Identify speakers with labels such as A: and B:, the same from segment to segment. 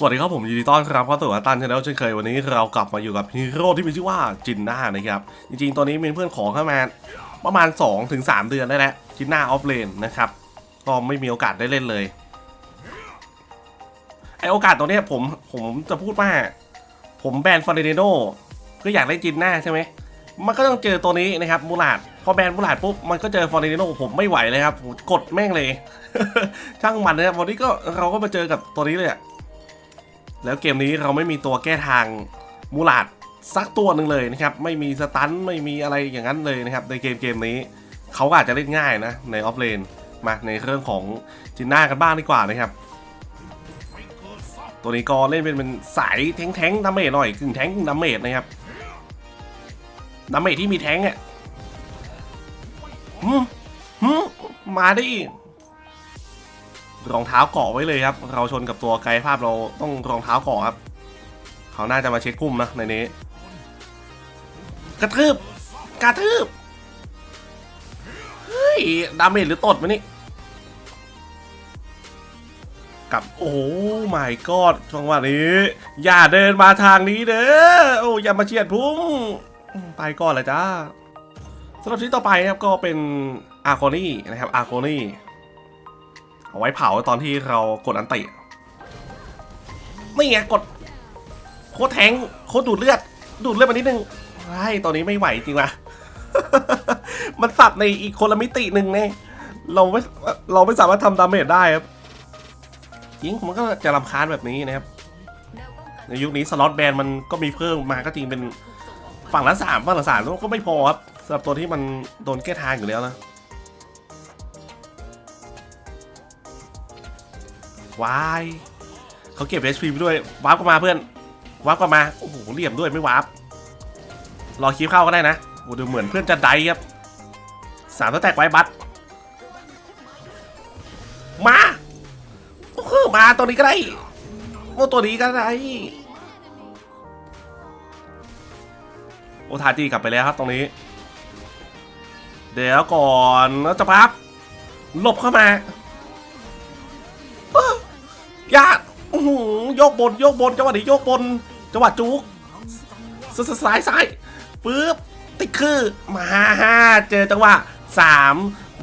A: สวัสดีครับผมยินดีต้อนรับเข้าสู่อาตันชาแนลเช่นเคยวันนี้เรากลับมาอยู่กับฮีโร่ที่มีชื่อว่าจินน่านะครับจริงๆตัวนี้เป็นเพื่อนของข้ามาประมาณ 2-3 เดือนได้แล้วจินน่าออฟเลนนะครับก็ไม่มีโอกาสได้เล่นเลยไอโอกาสตัวนี้ผมผมจะพูดว่า ผมแบนฟอร์เรโนก็อยากได้จินน่าใช่ไหมมันก็ต้องเจอตัวนี้นะครับมูลาดพอแบนมูลาดปุ๊บมันก็เจอฟอร์เรโนผมไม่ไหวเลยครับผมกดแม่งเลย ช่างมันนะครับวันนี้ก็เราก็มาเจอกับตัวนี้เลยอะ แล้วเกมนี้เราไม่มีตัวแก้ทางมูลาดสักตัวหนึ่งเลยนะครับ ไม่มีสตันไม่มีอะไรอย่างนั้นเลยนะครับ ในเกมเกมนี้เขาอาจจะเล่นง่ายนะ ในออฟเลนมาในเรื่องของจินน่ากันบ้างดีกว่านะครับ ตัวนี้ก็เล่นเป็นเป็นสายแทงแทงดาเมจหน่อยกึ่งแทงกึ่งดาเมจนะครับดาเมจที่มีแทงอะหืมหืมมาดิ รองเท้าเกาะไว้เลยครับ เราชนกับตัวไกด์ภาพเราต้องรองเท้าเกาะครับ เขาน่าจะมาเช็คพุ่มนะในนี้ กระทืบ กระทืบ เฮ้ย ดาเมจหรือตดมานี่กับโอ้ my god จังหวะนี้ อย่าเดินมาทางนี้เด้อโอ้อย่ามาเฉียดพุ่มไปก่อนเลยจ้าสำหรับที่ต่อไปนะครับก็เป็นอาร์โคนี่นะครับอาร์โคนี่ เอาไว้เผาตอนที่เรากดอันตินี่ไงกดโคตรแทงโคตรดูดเลือด ดูดเลือดมานิดนึงไอ้ตอนนี้ไม่ไหวจริงว่ะมันสับในอีกคนละมิติหนึ่งเนี่ยเราไม่เราไม่สามารถทำดาเมจได้ครับจริงมันก็จะรำคาญแบบนี้นะครับ ในยุคนี้สล็อตแบนมันก็มีเพิ่มมาก็จริงเป็นฝั่งละสามฝั่งละสามก็ไม่พอครับสำหรับตัวที่มันโดนแก้ทางอยู่แล้วนะ วายเขาเก็บ HP ไปด้วยวาร์ปกลับมาเพื่อนวาร์ปกลับมาโอ้โหเหลี่ยมด้วยไม่วาร์ปรอคลิปเข้าก็ได้นะโอ้ดูเหมือนเพื่อนจะได้ครับสามสแตกไว้บัตมาโอ้โหมาตัวนี้ก็ได้โอ้ตัวนี้ก็ได้โอทาจีกลับไปแล้วครับตรงนี้ เดี๋ยวก่อนแล้วจะพับหลบเข้ามา โยกบนโยกบนจังหวะนี้โยกบนจังหวะจุกสสซ้ายซ้ายปึ๊บติดคือมาห้าเจอจังหวะสาม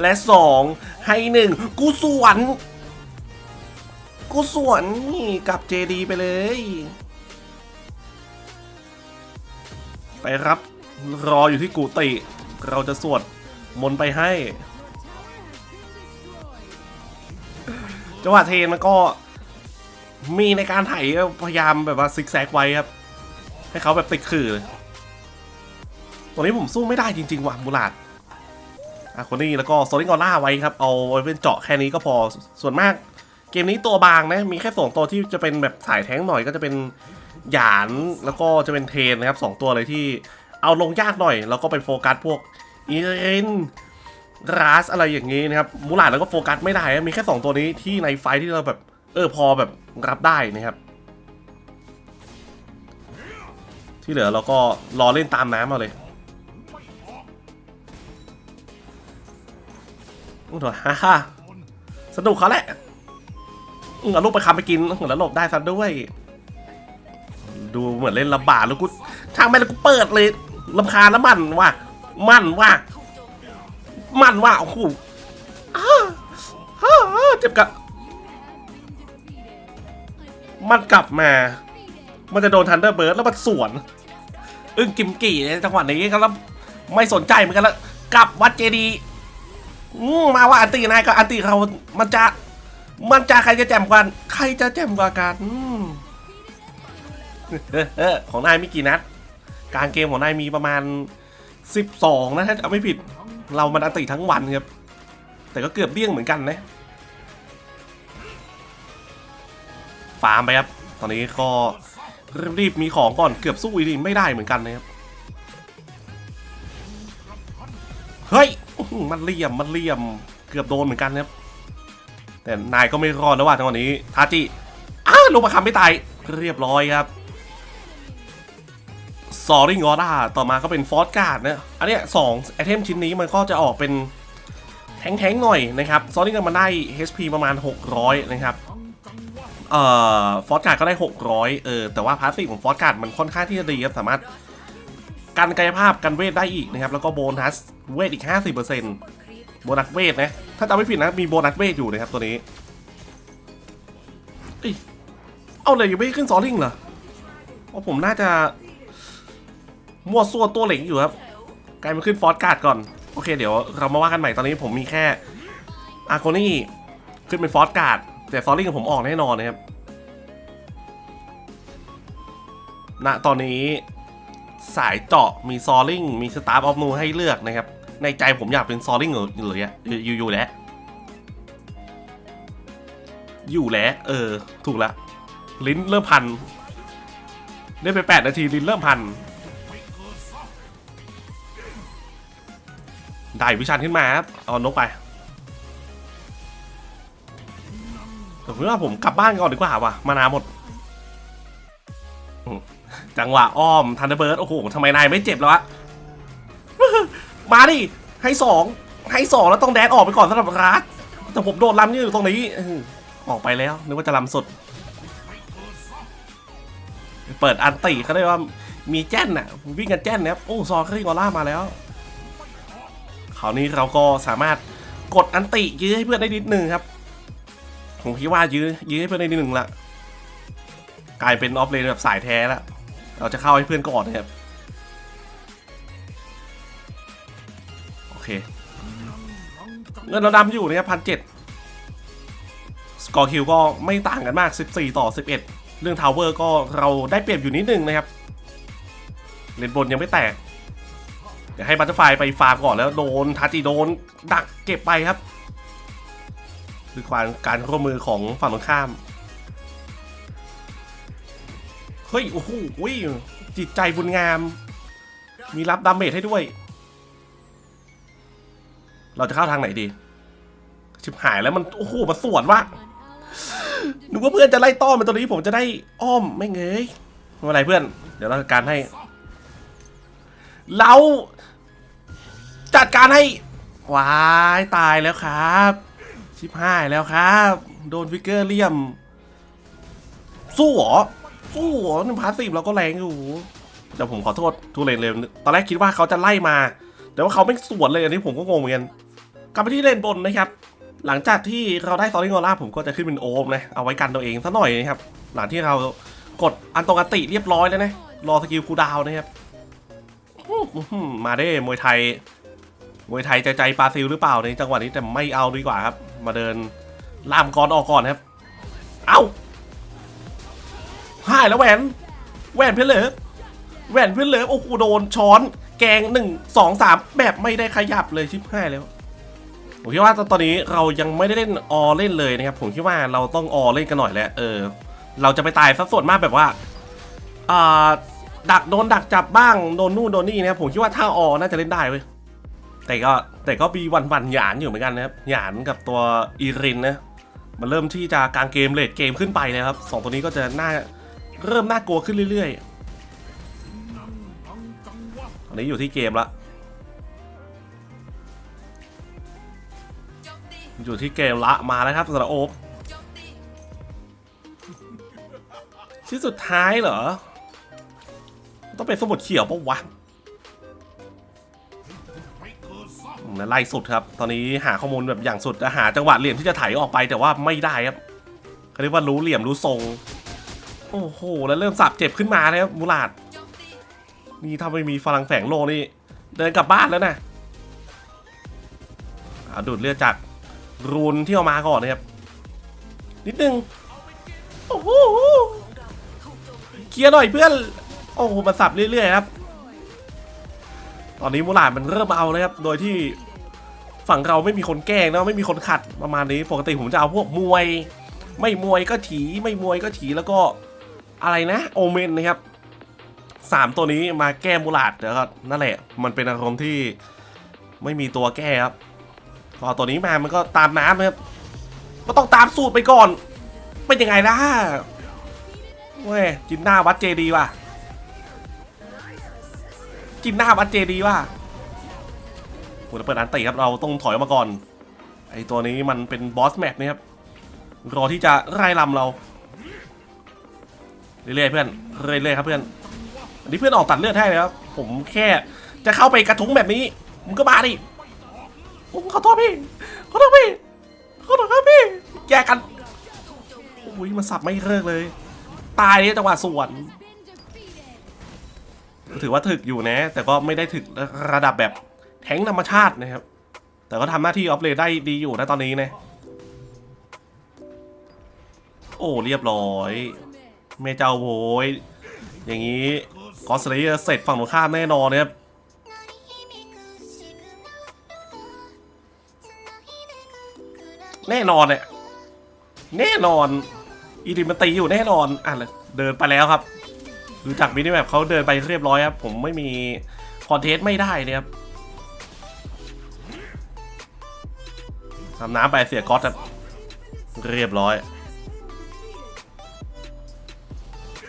A: และสองให้หนึ่งกูสวน กูสวนนี่กับเจดีไปเลย ไปครับรออยู่ที่กูติ เราจะสวดมนต์ไปให้จังหวะเทนมันก็ มีในการไถพยายามแบบว่าซิกแซกไว้ครับ ให้เขาแบบติดขื่อเลยตัวนี้ผมสู้ไม่ได้จริง ๆ ว่ะมูลาดอะคนนี้แล้วก็โซลิงกอล่าไว้ครับ เอาไว้เป็นเจาะแค่นี้ก็พอส่วนมาก เกมนี้ตัวบางนะ มีแค่สองตัวที่จะเป็นแบบสายแท้งหน่อยก็จะเป็นหยานแล้วก็จะเป็นเทนนะครับสองตัวเลยที่เอาลงยากหน่อย แล้วก็ไปโฟกัสพวกอีเรนราสอะไรอย่างนี้นะครับมูลาดแล้วก็โฟกัสไม่ได้ มีแค่สองตัวนี้ที่ในไฟที่เราแบบ เออพอแบบรับได้นะครับ ที่เหลือเราก็รอเล่นตามน้ำเอาเลยอู้หูฮ่าฮ่าสนุกเขาแหละอืมเอาลูกไปคำไปกินแล้วหลบได้ซะด้วย ดูเหมือนเล่นลำบากแล้วกูทางแม่แล้วกูเปิดเลยลำคาแล้วมันว่ะมันว่ะมันว่ะโอ้โหอ้าอ้าเจ็บกับ มันกลับมา มันจะโดนทันเดอร์เบิร์ดแล้วมันสวน อึ้งกิมกี่ในจังหวะนี้ก็แล้วไม่สนใจเหมือนกันแล้วกลับวัดเจดีมาว่าอันตีนายกับอันตีเขามันจะ มันจะใครจะแจ่มกว่ากันใครจะแจ่มกว่ากันเออของนายมีกี่นัด การเกมของนายมีประมาณ 12 นะถ้าจะไม่ผิด เรามันอันตีทั้งวันครับ แต่ก็เกือบเบี้ยงเหมือนกันนะ ฟาร์มไปครับ ตอนนี้ก็รีบมีของก่อนเกือบสู้อีดีไม่ได้เหมือนกันนะครับ เฮ้ย มันเลี่ยม มันเลี่ยม เกือบโดนเหมือนกันนะครับ แต่นายก็ไม่รอดแล้วว่าจังหวะนี้ทาจิอ้าลงมาคำไม่ตาย เรียบร้อยครับซอริงออร่าต่อมาก็เป็นฟอสการ์ดนะ อันนี้สองไอเทมชิ้นนี้มันก็จะออกเป็นแทงๆหน่อยนะครับ ซอริงมันได้ HP ประมาณ 600 นะครับ เอ่อฟอสการ์ดก็ได้ 600 เออ แต่ว่าพาสซีฟของฟอสการ์ดมันค่อนข้างที่จะดีครับสามารถกันกายภาพกันเวทได้อีกนะครับ แล้วก็โบนัสเวทอีก 50%โบนัสเวทนะ ถ้าจำไม่ผิดนะ มีโบนัสเวทอยู่นะครับตัวนี้ เอ้ย เอาเลยยังไม่ขึ้นซอริงเหรอเพราผมน่าจะ มั่วซั่วตัวเหล็กอยู่ครับกลายมาขึ้นฟอสการ์ดก่อน โอเค เดี๋ยวเรามาว่ากันใหม่ตอนนี้ผมมีแค่อาโคนี่ขึ้นเป็นฟอสการ์ด แต่ซอริงผมออกแน่นอนนะครับณตอนนี้สายเจาะมีซอริงมีสตาร์ฟออฟนูให้เลือกนะครับ ในใจผมอยากเป็นซอริงอยู่เลยออยู่อยู่อยู่แล้ว อยู่แล้ว เออ ถูกละ ลิ้นเริ่มพันได้ไป 8 นาที ลิ้นเริ่มพัน ได้วิชันขึ้นมาครับ เอานกไป ผมว่าผมกลับบ้านก่อนดีกว่าว่ะมานาหมด จังหวะอ้อมทันเดอร์เบิร์ดโอ้โหทำไมนายไม่เจ็บแล้ววะมาดิให้สองให้สองแล้วต้องแดนออกไปก่อนสำหรับรัสแต่ผมโดนล้ำอยู่ตรงนี้ออกไปแล้วนึกว่าจะล้ำสด เปิดอันติเขาได้ว่ามีแจ้นน่ะวิ่งกันแจ้นนะครับโอ้ซอคริงออร่ามาแล้วคราวนี้เราก็สามารถกดอันติยื้อให้เพื่อนได้นิดนึงครับ ผมคิดว่ายื้อยื้อให้เพื่อนได้นิดหนึ่งละกลายเป็นออฟเลนแบบสายแท้แล้วเราจะเข้าให้เพื่อนก่อนนะครับโอเคเงินเราดำอยู่นะครับพันเจ็ดสกอร์คิวก็ไม่ต่างกันมาก 14 ต่อ 11 เรื่องทาวเวอร์ก็เราได้เปรียบอยู่นิดนึงนะครับ เลนบนยังไม่แตกเดี๋ยวให้บัตเตอร์ไฟไปฟาร์มก่อนแล้วโดนทาจิโดนดักเก็บไปครับ คือความการร่วมมือของฝั่งตรงข้าม เฮ้ย โอ้โหอุ้ยจิตใจบุญงาม มีรับดาเมจให้ด้วย เราจะเข้าทางไหนดี ชิบหายแล้วมัน โอ้โหมันสวนว่ะนึกว่าเพื่อนจะไล่ต้อนมันตอนนี้ผมจะได้อ้อมไม่เงยไม่เป็นไรเพื่อน เดี๋ยวเราจัดการให้ เรา จัดการให้วาย ตายแล้วครับ ชิบหายแล้วครับ โดนฟิกเกอร์เลี่ยม สู้เหรอ สู้เหรอนึงพาสซีฟเราก็แรงอยู่แต่ผมขอโทษทุเรนเลย ตอนแรกคิดว่าเขาจะไล่มา แต่ว่าเขาไม่สวนเลยอันนี้ผมก็งงเหมือนกันกลับไปที่เลนบนนะครับ หลังจากที่เราได้ซอริงอล่าผมก็จะขึ้นเป็นโอมนะเอาไว้กันตัวเองซะหน่อยนะครับ หลังที่เรากดอันตรงติเรียบร้อยแล้วนะรอสกิลคูดาวนะครับมาได้มวยไทย มวยไทยใจใจปาซิลหรือเปล่าในจังหวะนี้แต่ไม่เอาดีกว่าครับ มาเดินล่ามกรออกก่อนครับ เอาหายแล้วแหวน แหวนเพื่อนเลอแหวนเพื่อนเลอโอ้โหโดนช้อน แกงหนึ่งสองสามแบบไม่ได้ขยับเลยชิบหายแล้วผมคิดว่าตอนนี้เรายังไม่ได้เล่นออเล่นเลยนะครับผมคิดว่าเราต้องออเล่นกันหน่อยแหล้วเออ เราจะไปตายสักส่วนมากแบบว่าอ่าดักโดนดักจับบ้างโดนนู่นโดนนี่นะครับผมคิดว่าถ้าออน่าจะเล่นได้เว้ย แต่ก็แต่ก็มีวันวันหยานอยู่เหมือนกันนะครับหยานกับตัวอีรินนะมันเริ่มที่จะกลางเกมเลดเกมขึ้นไปนะครับสองตัวนี้ก็จะน่าเริ่มน่ากลัวขึ้นเรื่อยๆตอนนี้อยู่ที่เกมละอยู่ที่เกมละมาแล้วครับสำหรับโอ๊บที่สุดท้ายเหรอ ต้องเป็นสมุดเขียวปะวะ แล้วไล่สุดครับ ตอนนี้หาข้อมูลแบบอย่างสุดหาจังหวะเหลี่ยมที่จะไถออกไปแต่ว่าไม่ได้ครับเขาเรียกว่ารู้เหลี่ยมรู้ทรง โอ้โห แล้วเริ่มสับเจ็บขึ้นมาแล้วมูลาดนี่ถ้าไม่มีพลังแฝงโลนี่ เดินกลับบ้านแล้วนะเอาดูดเลือดจากรูนที่เอามาก่อนนะครับ นิดนึง โอ้โหเคลียร์หน่อยเพื่อน โอ้โหมันสับเรื่อยๆครับ ตอนนี้มูลาดมันเริ่มเอาเลยครับ โดยที่ฝั่งเราไม่มีคนแกล้งนะไม่มีคนขัดประมาณนี้ ปกติผมจะเอาพวกมวย ไม่มวยก็ถีไม่มวยก็ถีแล้วก็อะไรนะโอเมนนะครับสามตัวนี้มาแก้มูลาดเดี๋ยวก็นั่นแหละ มันเป็นอารมณ์ที่ไม่มีตัวแก้ครับพอตัวนี้มามันก็ตามน้ำนะครับก็ต้องตามสูตรไปก่อน เป็นยังไงล่ะเว้ยจินหน้าวัดเจดีว่ะ จินหน้าวัดเจดีว่ะโหแล้วเปิดอันติครับเราต้องถอยออกมาก่อน ไอตัวนี้มันเป็นบอสแมปนะครับรอที่จะไล่ลำเราเรื่อยๆเพื่อนเรื่อยๆครับเพื่อนอันนี้เพื่อนออกตัดเลือดให้เลยครับผมแค่จะเข้าไปกระทุ้งแบบนี้มึงก็มาดิผมขอโทษพี่ขอโทษพี่ขอโทษครับพี่แยกกันโอ้ยมันสับไม่เลิกเลย ตายเนี่ยจังหวะสวน ถือว่าถึกอยู่นะ แต่ก็ไม่ได้ถึกระดับแบบแทงธรรมชาตินะครับ แต่ก็ทำหน้าที่ออฟเลนได้ดีอยู่นะตอนนี้นะ โอ้เรียบร้อย เมเจ้าโวยอย่างนี้กอสเลเยอร์เสร็จฝั่งตรงข้ามแน่นอนนะครับแน่นอนเนี่ยแน่นอน อีดิมันตีอยู่แน่นอนอะเดินไปแล้วครับ ดูจากมินิแมปเขาเดินไปเรียบร้อยครับ ผมไม่มีคอนเทนต์ไม่ได้เนี่ยครับทำน้ำไปเสียก๊อตครับ เรียบร้อย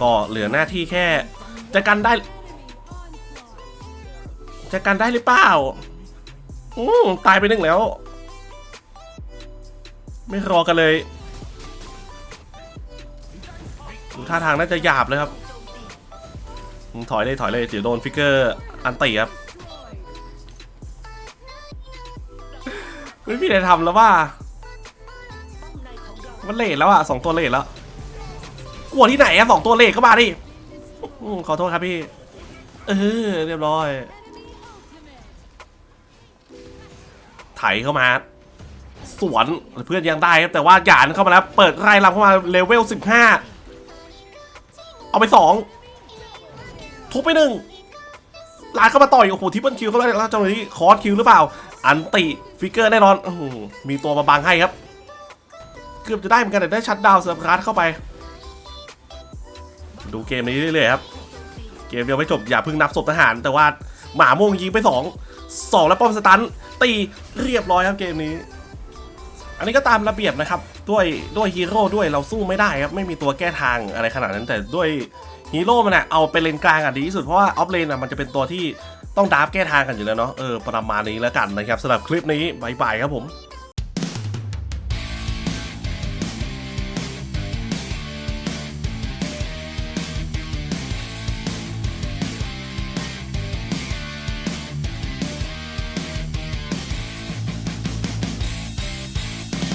A: ก็เหลือหน้าที่แค่จะกันได้ จะกันได้หรือเปล่า อืมตายไปหนึ่งแล้ว ไม่รอกันเลยดูท่าทางน่าจะหยาบเลยครับ ถอยเลยถอยเลยเดี๋ยวโดนฟิกเกอร์อันตีครับไม่มีอะไรทำแล้วว่า มันเลทแล้วอะสองตัวเลทแล้วกลัวที่ไหนอะสองตัวเลขก็มาดิขอโทษครับพี่ เออเรียบร้อย ไถเข้ามา สวนเพื่อนยังได้ครับแต่ว่าหยานเข้ามาแล้ว เปิดไล่ลำเข้ามาเลเวลสิบห้าเอาไปสอง ทุบไปหนึ่งลากเข้ามาต่อยโอ้โหทิปเปิลคิวเข้ามาแล้วเจ้าหน้าที่คอร์สคิวหรือเปล่า อันติฟิกเกอร์แน่นอนอมีตัวมาบังให้ครับ เกือบจะได้เหมือนกันแต่ได้ชัดดาวเซิร์ฟการ์ดเข้าไป ดูเกมนี้เรื่อยๆครับ เกมยังไม่จบอย่าเพิ่งนับศพทหาร แต่ว่าหมาโมงยิงไปสองสองแล้วป้อมสตันตีเรียบร้อยครับเกมนี้ อันนี้ก็ตามระเบียบนะครับ ด้วยด้วยฮีโร่ด้วยเราสู้ไม่ได้ครับ ไม่มีตัวแก้ทางอะไรขนาดนั้นแต่ด้วย ฮีโร่มันอะเอาไปเลนกลางอะดีที่สุดเพราะว่าออฟเลนอะมันจะเป็นตัวที่ต้องดาร์แก้ทางกันอยู่แล้วเนาะเออประมาณนี้แล้วกันนะครับสำหรับคลิปนี้บายบายครับผม